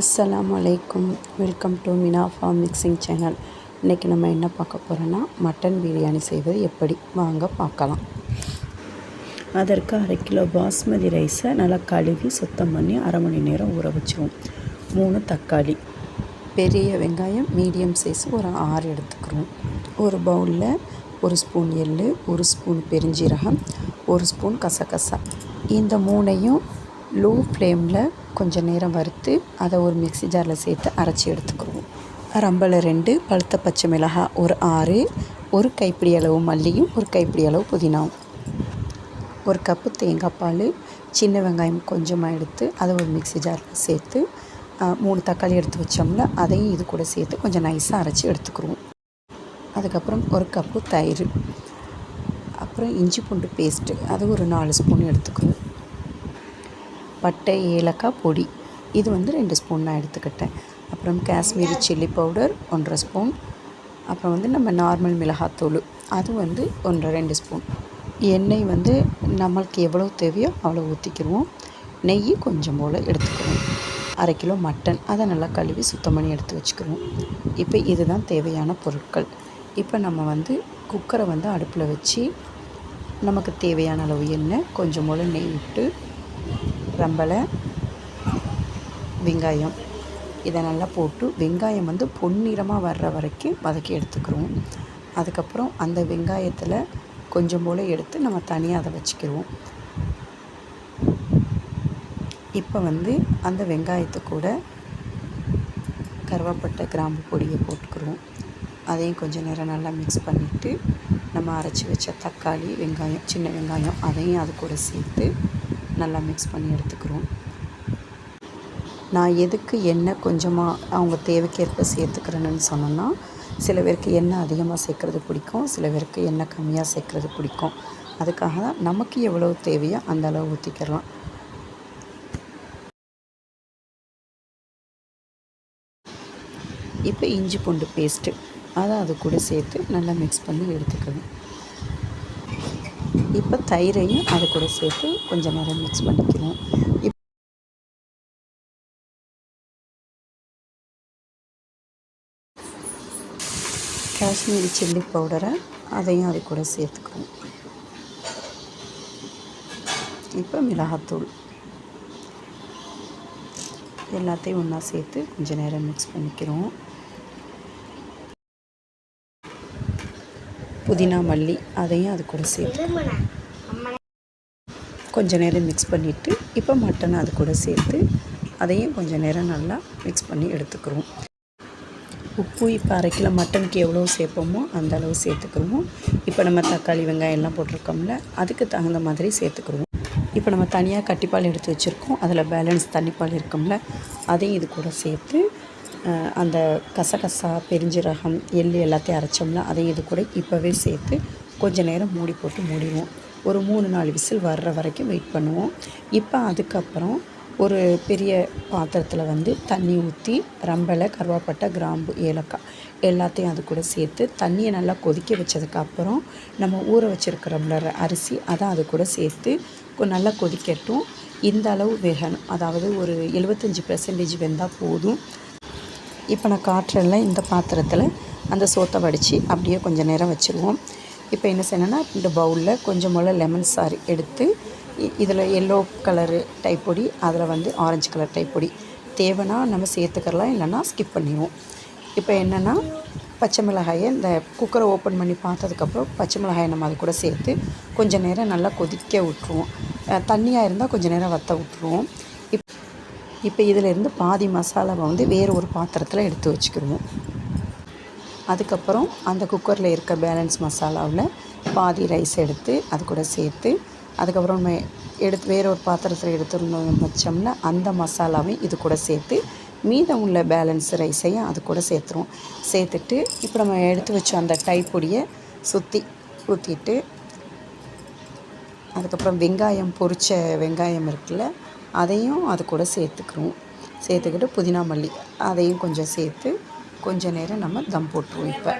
அஸ்லாம் அலைக்கும். Welcome to Mina farm mixing channel. இன்றைக்கி நம்ம என்ன பார்க்க போகிறோன்னா மட்டன் பிரியாணி செய்வது எப்படி? வாங்க பார்க்கலாம். அதற்கு அரை கிலோ பாஸ்மதி ரைஸை நல்லா கழுவி சுத்தம் பண்ணி அரை மணி நேரம் ஊற வச்சுருவோம். மூணு தக்காளி. பெரிய வெங்காயம் மீடியம் சைஸ் ஒரு ஆறு எடுத்துக்கிறோம். ஒரு பவுலில் ஒரு ஸ்பூன் எள்ளு ஒரு ஸ்பூன் பெருஞ்சீரகம் ஒரு ஸ்பூன் கசகசா. இந்த மூணையும் லோ ஃப்ளேமில் கொஞ்சம் நேரம் வறுத்து அதை ஒரு மிக்ஸி ஜாரில் சேர்த்து அரைச்சி எடுத்துக்குவோம். ரம்பலை ரெண்டு பழுத்த பச்சை மிளகாய் ஒரு ஆறு ஒரு கைப்பிடி அளவு மல்லியும் ஒரு கைப்பிடி அளவு புதினாவும். ஒரு கப்பு தேங்காய் பால் சின்ன வெங்காயம் கொஞ்சமாக எடுத்து அதை ஒரு மிக்ஸி ஜாரில் சேர்த்து மூணு தக்காளி எடுத்து வச்சோம்ல அதையும் இது கூட சேர்த்து கொஞ்சம் நைஸாக அரைச்சி எடுத்துக்கிடுவோம் அதுக்கப்புறம் ஒரு கப்பு தயிர். அப்புறம் இஞ்சி பூண்டு பேஸ்ட்டு அது ஒரு நாலு ஸ்பூன் எடுத்துக்குவோம். பட்டை ஏலக்காய் பொடி. இது வந்து ரெண்டு ஸ்பூன் நான் எடுத்துக்கிட்டேன். அப்புறம் காஷ்மீரி சில்லி பவுடர் ஒன்றரை ஸ்பூன். அப்புறம் வந்து நம்ம நார்மல் மிளகாத்தூள். அது வந்து ஒன்றரை ரெண்டு ஸ்பூன். எண்ணெய் வந்து நம்மளுக்கு எவ்வளோ தேவையோ அவ்வளோ ஊற்றிக்கிடுவோம் நெய் கொஞ்சம் போல் எடுத்துக்கிறோம் அரை கிலோ மட்டன். அதை நல்லா கழுவி சுத்தம் பண்ணி எடுத்து வச்சுக்கிறோம் இப்போ இதுதான் தேவையான பொருட்கள். இப்போ நம்ம வந்து குக்கரை வந்து அடுப்பில் வச்சு நமக்கு தேவையான அளவு எண்ணெய் கொஞ்சம் போல் நெய் விட்டு ரம்பலை வெங்காயம். இதை நல்லா போட்டு வெங்காயம் வந்து பொன்னிறமாக வர்ற வரைக்கும் வதக்கி எடுத்துக்கிறோம். அதுக்கப்புறம் அந்த வெங்காயத்தில் கொஞ்சம் போல் எடுத்து நம்ம தனியாக அதை வச்சுக்கிடுவோம் இப்போ வந்து அந்த வெங்காயத்தை கூட கருவாப்பட்டை கிராம்பு பொடியை போட்டுக்கிறோம் அதையும் கொஞ்சம் நேரம் நல்லா மிக்ஸ் பண்ணிவிட்டு நம்ம அரைச்சி வச்ச தக்காளி வெங்காயம் சின்ன வெங்காயம் அதையும் அது கூட சேர்த்து நல்லா மிக்ஸ் பண்ணி எடுத்துக்கிறோம். நான் எதுக்கு எண்ணெய் கொஞ்சமாக அவங்க தேவைக்கேற்ப சேர்த்துக்கிறேன்னு சொன்னோன்னா சில பேருக்கு எண்ணெய் அதிகமாக சேர்க்குறது பிடிக்கும் சில பேருக்கு எண்ணெய் கம்மியாக சேர்க்குறது பிடிக்கும். அதுக்காக தான் நமக்கு எவ்வளோ தேவையோ அந்த அளவு ஊற்றிக்கிறலாம் இப்போ இஞ்சி பூண்டு பேஸ்ட்டு அதை அது கூட சேர்த்து நல்லா மிக்ஸ் பண்ணி எடுத்துக்கணும் இப்போ தயிரையும் அது கூட சேர்த்து கொஞ்சம் நேரம் மிக்ஸ் பண்ணிக்கணும் இப் காஷ்மீரி சில்லி பவுடரை அதையும் அது கூட சேர்த்துக்கணும் இப்போ மிளகாத்தூள். எல்லாத்தையும் ஒன்றா சேர்த்து கொஞ்சம் நேரம் மிக்ஸ் பண்ணிக்கிறோம். புதினா மல்லி அதையும் அது கூட சேர்த்து கொஞ்சம் நேரம் மிக்ஸ் பண்ணிவிட்டு இப்போ மட்டன் அது கூட சேர்த்து அதையும் கொஞ்சம் நேரம் நல்லா மிக்ஸ் பண்ணி எடுத்துக்கிறோம். உப்பு இப்போ அரை கிலோ மட்டனுக்கு எவ்வளோ சேர்ப்போமோ அந்த அளவு சேர்த்துக்கிறோம். இப்போ நம்ம தக்காளி வெங்காயம் எல்லாம் போட்டிருக்கோம்ல அதுக்கு தகுந்த மாதிரி சேர்த்துக்கிறோம். இப்போ நம்ம தனியாக கட்டிப்பால் எடுத்து வச்சுருக்கோம். அதில் பேலன்ஸ் தண்ணிப்பால் இருக்கோம்ல அதையும் இது கூட சேர்த்து அந்த கசகசா பெருஞ்சீரகம் எள் எல்லாத்தையும் அரைச்சோம்னா அதையும் இது கூட இப்போவே சேர்த்து கொஞ்சம் நேரம் மூடி போட்டு மூடிடுவோம். ஒரு மூணு நாலு விசில் வர்ற வரைக்கும் வெயிட் பண்ணுவோம். இப்போ அதுக்கப்புறம் ஒரு பெரிய பாத்திரத்தில் வந்து தண்ணி ஊற்றி ரம்பலை கருவாப்பட்டை கிராம்பு ஏலக்காய் எல்லாத்தையும் அது கூட சேர்த்து தண்ணியை நல்லா கொதிக்க வச்சதுக்கப்புறம் நம்ம ஊற வச்சுருக்கிறோம்ல அரிசி அதை அது கூட சேர்த்து நல்லா கொதிக்கட்டும். இந்த அளவு வேகணும். அதாவது ஒரு எழுபத்தஞ்சி பெர்சன்டேஜ் வெந்தால் போதும். இப்போ நான் காற்றெல்லாம் இந்த பாத்திரத்தில் அந்த சோத்தை வடித்து அப்படியே கொஞ்சம் நேரம் வச்சுருவோம். இப்போ என்ன செய்யணும்னா இந்த பவுலில் கொஞ்சம் போல் லெமன் சாறு எடுத்து இதில் எல்லோ கலரு டைப் பொடி அதில் வந்து ஆரஞ்சு கலர் டைப் பொடி. தேவைன்னா நம்ம சேர்த்துக்கலாம் இல்லைன்னா ஸ்கிப் பண்ணிடுவோம். இப்போ என்னென்னா பச்சை மிளகாயை இந்த குக்கரை ஓப்பன் பண்ணி பார்த்ததுக்கப்புறம் பச்சை மிளகாயை நம்ம அது கூட சேர்த்து கொஞ்சம் நேரம் நல்லா கொதிக்க விட்ருவோம் தண்ணியாக இருந்தால் கொஞ்சம் நேரம் வற்ற விட்ருவோம் இப்போ இதிலேருந்து பாதி மசாலாவை வந்து வேறு ஒரு பாத்திரத்தில் எடுத்து வச்சுக்கிடுவோம் அதுக்கப்புறம் அந்த குக்கரில் இருக்க பேலன்ஸ் மசாலாவில் பாதி ரைஸ் எடுத்து அது கூட சேர்த்து அதுக்கப்புறம் நம்ம எடுத்து வேற ஒரு பாத்திரத்தில் எடுத்துருந்தோம் வச்சோம்னா அந்த மசாலாவையும் இது கூட சேர்த்து மீதம் உள்ள பேலன்ஸ் ரைஸையும் அது கூட சேர்த்துருவோம். சேர்த்துட்டு இப்போ நம்ம எடுத்து வச்ச அந்த டை பொடியை சுற்றி ஊற்றிட்டு அதுக்கப்புறம் வெங்காயம் பொரித்த வெங்காயம் இருக்குல்ல அதையும் அது கூட சேர்த்துக்கிறோம். சேர்த்துக்கிட்டு புதினா மல்லி அதையும் கொஞ்சம் சேர்த்து கொஞ்சம் நேரம் நம்ம தம் போட்டுருவோம் இப்போ.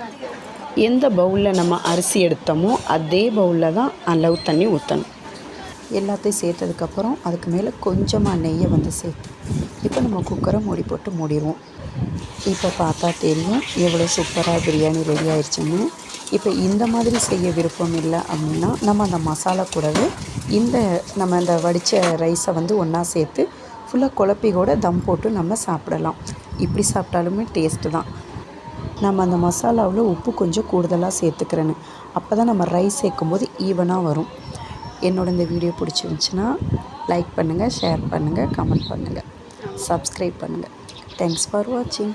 எந்த பவுலில் நம்ம அரிசி எடுத்தோமோ அதே பவுலில் தான் அளவு தண்ணி ஊற்றணும் எல்லாத்தையும் சேர்த்ததுக்கப்புறம் அதுக்கு மேலே கொஞ்சமாக நெய்யை வந்து சேர்த்து இப்போ நம்ம குக்கரை மூடி போட்டு மூடிடுவோம். இப்போ பார்த்தா தெரியும் எவ்வளோ சூப்பராக பிரியாணி ரெடி ஆயிடுச்சுன்னு இப்போ இந்த மாதிரி செய்ய விருப்பம் இல்லை அப்படின்னா நம்ம அந்த மசாலா கூடவே இந்த நம்ம அந்த வடித்த ரைஸை வந்து ஒன்றா சேர்த்து ஃபுல்லாக குழப்பி கூட தம் போட்டு நம்ம சாப்பிடலாம். இப்படி சாப்பிட்டாலுமே டேஸ்ட்டு தான். நம்ம அந்த மசாலாவில் உப்பு கொஞ்சம் கூடுதலாக சேர்த்துக்கிறேன்னு. அப்போ தான் நம்ம ரைஸ் சேர்க்கும்போது ஈவனாக வரும். என்னோட இந்த வீடியோ பிடிச்சிருந்துச்சின்னா லைக் பண்ணுங்கள் ஷேர் பண்ணுங்கள் கமெண்ட் பண்ணுங்கள் சப்ஸ்கிரைப் பண்ணுங்கள் தேங்க்ஸ் ஃபார் வாட்சிங்